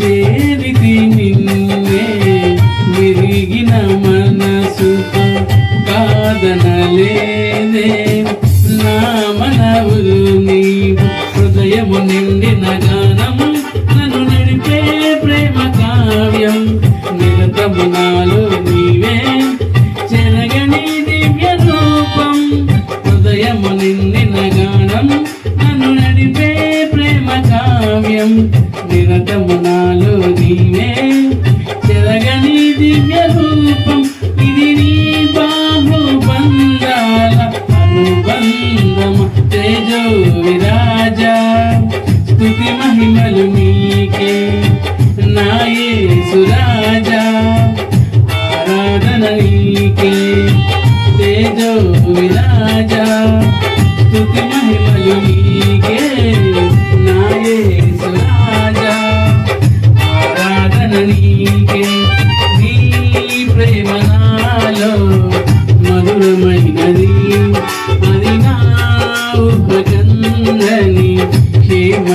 చేరితి నిన్నే విరిగిన మనసుతో కాదనలేదే. నా మనవులు నీవు హృదయము నిండిన గానము నన్ను నడిపే ప్రేమ కావ్యం. నిరతము నాలో నీవే చెరగని దివ్య రూపం హృదయము నిండిన నీవే చెరగని దివ్య రూపం. ఇది నీ బాబు బంధాల అనుబంధము. తేజో విరాజా స్థుతి మహిమలు నీకే. నాయే సురాజా ఆరాధన నీకే. తేజో విరాజా స్థుతి మహిమలు నీకే. మదిలో మధురమైనది. అది నా ఉపచందని క్షేమ